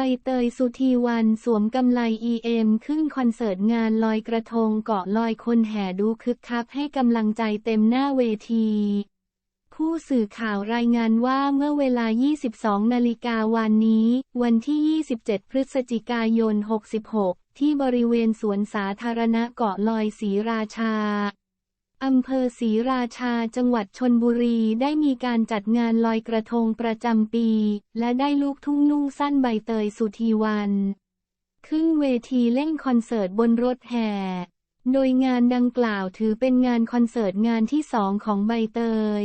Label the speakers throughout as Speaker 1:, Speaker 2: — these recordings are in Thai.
Speaker 1: ใบเตยสุธีวันสวมกำไล EM ขึ้นคอนเสิร์ตงานลอยกระทงเกาะลอยคนแห่ดูคึกคักให้กำลังใจเต็มหน้าเวทีผู้สื่อข่าวรายงานว่าเมื่อเวลา 22 นาฬิกาวันนี้ วันที่ 27 พฤศจิกายน 66 ที่บริเวณสวนสาธารณะเกาะลอยศรีราชา อำเภอศรีราชาจังหวัดชนบุรีได้มีการจัดงานลอยกระทงประจำปี และได้ลูกทุ่งนุ่งสั้นใบเตยสุธีวัน ขึ้นเวทีเล่นคอนเสิร์ตบนรถแห่ โดยงานดังกล่าวถือเป็นงานคอนเสิร์ตงานที่สองของใบเตย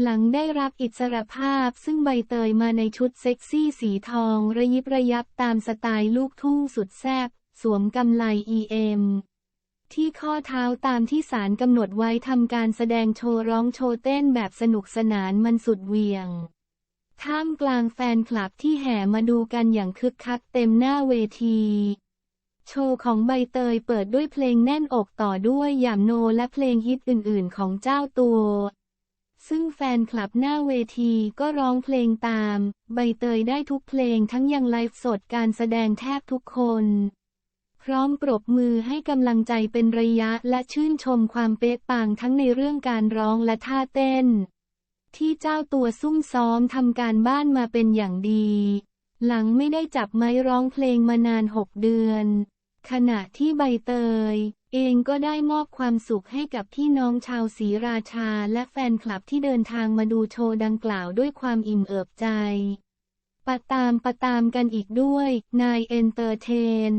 Speaker 1: หลังได้รับอิสรภาพซึ่งใบเตยมาในชุดเซ็กซี่สีทองระยิบระยับตามสไตล์ลูกทุ่งสุดแซ่บสวมกำไล EM ที่ข้อเท้าตามที่ศาลกำหนดไว้ทำการแสดงโชว์ร้องโชว์เต้นแบบสนุกสนานมันสุดเวียง ท่ามกลางแฟนคลับที่แห่มาดูกันอย่างคึกคักเต็มหน้าเวที โชว์ของใบเตยเปิดด้วยเพลงแน่นอกต่อด้วยยามโนและเพลงฮิตอื่นๆของเจ้าตัว ซึ่งแฟนคลับหน้าเวทีก็ร้องเพลงตาม ใบเตยได้ทุกเพลงทั้งยังไลฟ์สดการแสดงแทบทุกคน พร้อมปรบมือให้กำลังใจเป็นระยะและชื่นชมความเป๊ะปังทั้งในเรื่องการร้องและท่าเต้น ที่เจ้าตัวซุ่มซ้อมทำการบ้านมาเป็นอย่างดี หลังไม่ได้จับไม้ร้องเพลงมานานหกเดือน ขณะที่ใบเตย เองก็ได้มอบความสุขให้กับพี่น้องชาวศรีราชาและแฟนคลับที่เดินทางมาดูโชว์ดังกล่าวด้วยความอิ่มเอิบใจปะตามปะตามกันอีกด้วย นายเอนเตอร์เทน